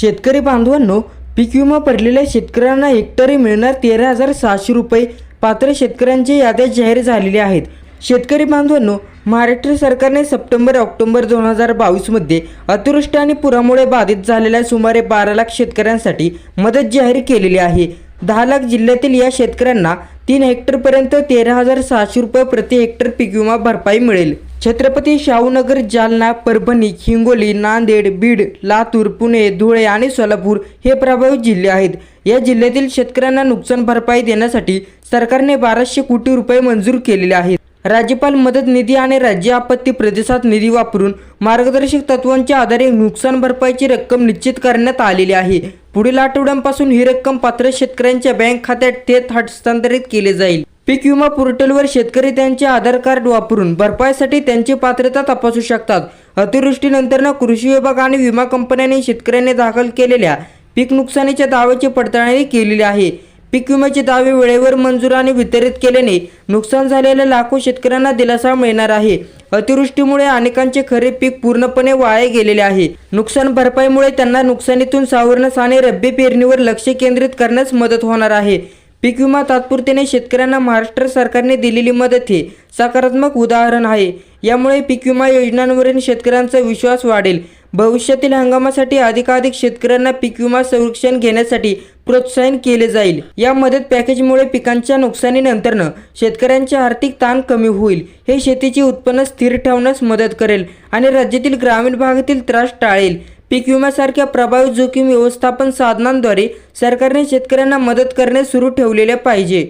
शेतकरी बांधवांनो पीक विमा पडलेल्या शेतकऱ्यांना हेक्टरी मिळणार तेरा हजार सहाशे रुपये पात्र शेतकऱ्यांची याद्या जाहीर झालेल्या आहेत. शेतकरी बांधवांनो महाराष्ट्र सरकारने सप्टेंबर ऑक्टोबर दोन हजार बावीसमध्ये अतिवृष्टी आणि पुरामुळे बाधित झालेल्या सुमारे बारा लाख शेतकऱ्यांसाठी मदत जाहीर केलेली आहे. दहा लाख जिल्ह्यातील या शेतकऱ्यांना तीन हेक्टरपर्यंत तेरा हजार सहाशे रुपये प्रति हेक्टर पीक विमा भरपाई मिळेल. छत्रपती शाहूनगर जालना परभणी हिंगोली नांदेड बीड लातूर पुणे धुळे आणि सोलापूर हे प्रभावित जिल्हे आहेत. या जिल्ह्यातील शेतकऱ्यांना नुकसान भरपाई देण्यासाठी सरकारने बाराशे कोटी रुपये मंजूर केलेले आहेत. राज्यपाल मदत निधी आणि राज्य आपत्ती प्रतिसाद निधी वापरून मार्गदर्शक तत्वांच्या आधारे नुकसान भरपाईची रक्कम निश्चित करण्यात आलेली आहे. पुढील आठवड्यांपासून ही रक्कम पात्र शेतकऱ्यांच्या बँक खात्यात थेट हस्तांतरित केली जाईल. पीक विमा पोर्टलवर शेतकरी त्यांचे आधार कार्ड वापरून भरपाईसाठी त्यांची पात्रता तपासू शकतात. अतिवृष्टीनंतरनं कृषी विभाग आणि विमा कंपन्यांनी शेतकऱ्यांनी दाखल केलेल्या पीक नुकसानीच्या दाव्याची पडताळणी केलेली आहे. पीक विम्याचे दावे वेळेवर मंजूर आणि वितरित केल्याने नुकसान झालेल्या लाखो शेतकऱ्यांना दिलासा मिळणार आहे. अतिवृष्टीमुळे अनेकांचे खरे पीक पूर्णपणे वाया गेलेले आहे. नुकसान भरपाईमुळे त्यांना नुकसानीतून सावरण्यास आणि रब्बी पेरणीवर लक्ष केंद्रित करण्यास मदत होणार आहे. पीक विमा तात्पुरतेने शेतकऱ्यांना महाराष्ट्र सरकारने दिलेली मदत हे सकारात्मक उदाहरण आहे. यामुळे पीक विमा योजनांवरील शेतकऱ्यांचा विश्वास वाढेल. भविष्यातील हंगामासाठी अधिकाधिक शेतकऱ्यांना पीक विमा संरक्षण घेण्यासाठी प्रोत्साहन केले जाईल. या मदत पॅकेजमुळे पिकांच्या नुकसानीनंतरनं शेतकऱ्यांचे आर्थिक ताण कमी होईल. हे शेतीचे उत्पन्न स्थिर ठेवण्यास मदत करेल आणि राज्यातील ग्रामीण भागातील त्रास टाळेल. पीक विम्यासारख्या प्रभावी जोखीम व्यवस्थापन साधनांद्वारे सरकारने शेतकऱ्यांना मदत करणे सुरू ठेवलेले पाहिजे.